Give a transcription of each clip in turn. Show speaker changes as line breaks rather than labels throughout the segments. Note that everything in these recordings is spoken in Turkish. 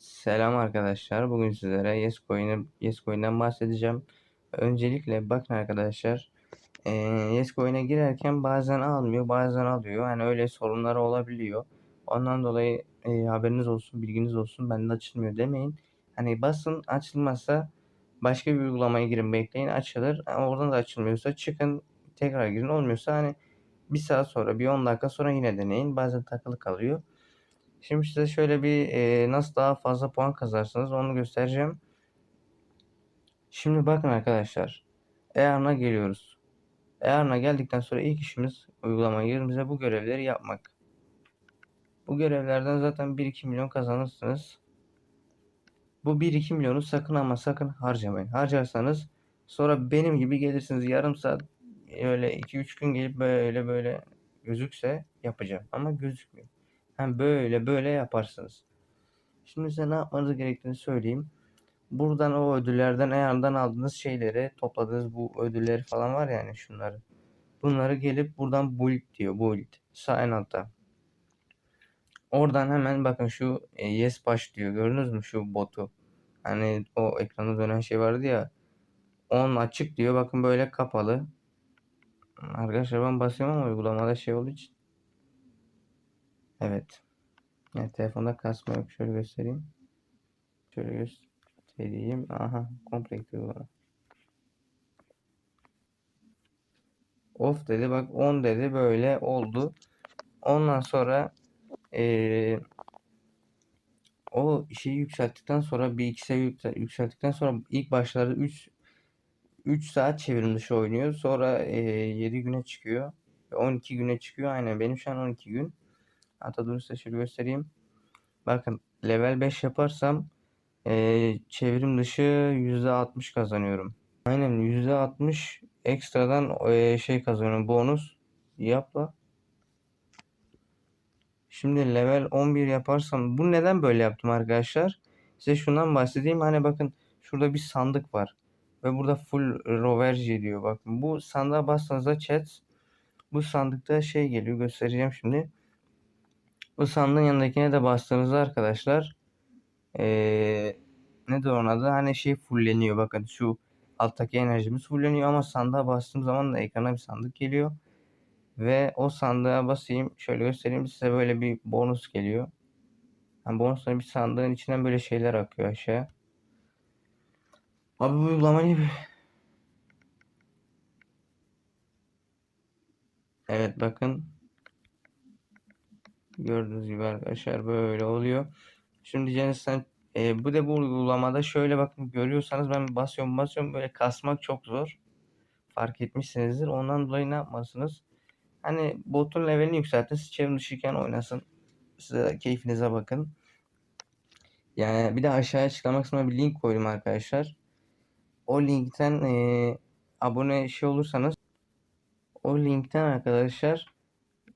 Selam arkadaşlar. Bugün sizlere Yescoin'den bahsedeceğim. Öncelikle bakın arkadaşlar. E, Yescoin'e girerken bazen almıyor, bazen alıyor. Hani öyle sorunları olabiliyor. Ondan dolayı e, haberiniz olsun, bilginiz olsun. Bende açılmıyor demeyin. Hani basın açılmazsa başka bir uygulamaya girin bekleyin açılır. Ama oradan da açılmıyorsa çıkın tekrar girin. Olmuyorsa hani bir saat sonra, bir 10 dakika sonra yine deneyin. Bazen takılı kalıyor. Şimdi size şöyle bir e, nasıl daha fazla puan kazarsınız onu göstereceğim. Şimdi bakın arkadaşlar. Earn'a geliyoruz. Earn'a geldikten sonra ilk işimiz uygulama yerimize bu görevleri yapmak. Bu görevlerden zaten 1-2 milyon kazanırsınız. Bu 1-2 milyonu sakın ama sakın harcamayın. Harcarsanız sonra benim gibi gelirsiniz yarım saat öyle 2-3 gün gelip böyle böyle gözükse yapacağım. Ama gözükmüyor. Hem böyle böyle yaparsınız. Şimdi size ne yapmanız gerektiğini söyleyeyim. Buradan o ödüllerden eğerden aldığınız şeyleri topladığınız bu ödülleri falan var yani şunları. Bunları gelip buradan build diyor build. Sağ en altta. Oradan hemen bakın şu e, yes baş diyor. Gördünüz mü şu botu? Hani o ekranda dönen şey vardı ya. On açık diyor. Bakın böyle kapalı. Arkadaşlar ben basıyorum ama uygulamada şey olduğu için. Evet. Yani telefonda kasma yok. Şöyle göstereyim. Şöyle göstereyim. Aha. Komple uygulama. Off dedi. Bak 10 dedi. Böyle oldu. Ondan sonra ee, o şeyi yükselttikten sonra bir iki seviye yükselttikten sonra ilk başlarda 3 3 saat çevrim dışı oynuyor. Sonra e, 7 güne çıkıyor. 12 güne çıkıyor. Aynen benim şu an 12 gün. Hatta dur size şöyle göstereyim. Bakın level 5 yaparsam e, çevrim dışı %60 kazanıyorum. Aynen %60 ekstradan e, şey kazanıyorum. Bonus yapla. Şimdi level 11 yaparsam bu neden böyle yaptım arkadaşlar? Size şundan bahsedeyim. Hani bakın şurada bir sandık var. Ve burada full roverci diyor. Bakın bu sandığa bastığınızda chat bu sandıkta şey geliyor. Göstereceğim şimdi. Bu sandığın yanındakine de bastığınızda arkadaşlar ee, ne de onun adı hani şey fulleniyor bakın şu alttaki enerjimiz fulleniyor ama sandığa bastığım zaman da ekrana bir sandık geliyor. Ve o sandığa basayım şöyle göstereyim size böyle bir bonus geliyor. Yani bonusların bir sandığın içinden böyle şeyler akıyor aşağı. Abi bu uygulamayı Evet bakın Gördüğünüz gibi arkadaşlar böyle oluyor. Şimdi sen e, bu da bu uygulamada şöyle bakın görüyorsanız ben basıyorum basıyorum böyle kasmak çok zor. Fark etmişsinizdir. Ondan dolayı ne yapmalısınız? Hani botun levelini yükseltin. Siz çevrim dışıyken oynasın. Size keyfinize bakın. Yani bir de aşağıya açıklama kısmına bir link koydum arkadaşlar. O linkten e, abone şey olursanız o linkten arkadaşlar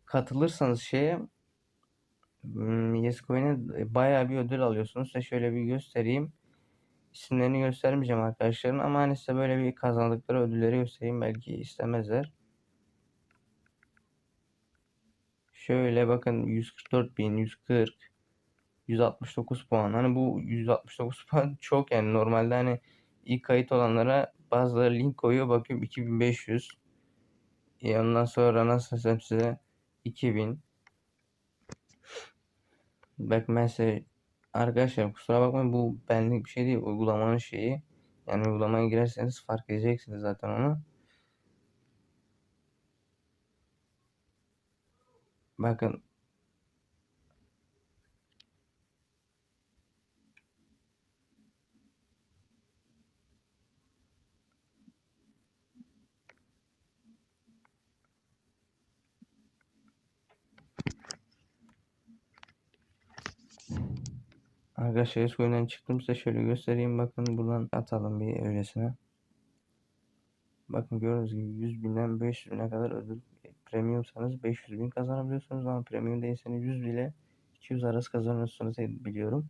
katılırsanız şeye Hmm, Yescoin'e bayağı bir ödül alıyorsunuz. Size şöyle bir göstereyim. İsimlerini göstermeyeceğim arkadaşların ama hani size böyle bir kazandıkları ödülleri göstereyim. Belki istemezler. Şöyle bakın 144 bin, 140, 169 puan. Hani bu 169 puan çok yani normalde hani ilk kayıt olanlara bazıları link koyuyor. Bakıyorum 2500. E ondan sonra nasıl size 2000 Bak mesela arkadaşlar kusura bakmayın bu benlik bir şey değil. Uygulamanın şeyi. Yani uygulamaya girerseniz fark edeceksiniz zaten onu. Bakın Arkadaşlar Escoin'den çıktım size şöyle göstereyim. Bakın buradan atalım bir öylesine. Bakın gördüğünüz gibi 100 binden 500 bine kadar ödül premiumsanız 500 bin kazanabiliyorsunuz ama premium değilseniz 100 bile 200 arası kazanıyorsunuz biliyorum.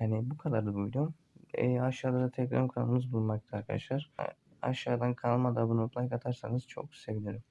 Yani bu kadardı bu video. E, aşağıda da Telegram kanalımız bulunmakta arkadaşlar. Aşağıdan kanalıma da abone like atarsanız çok sevinirim.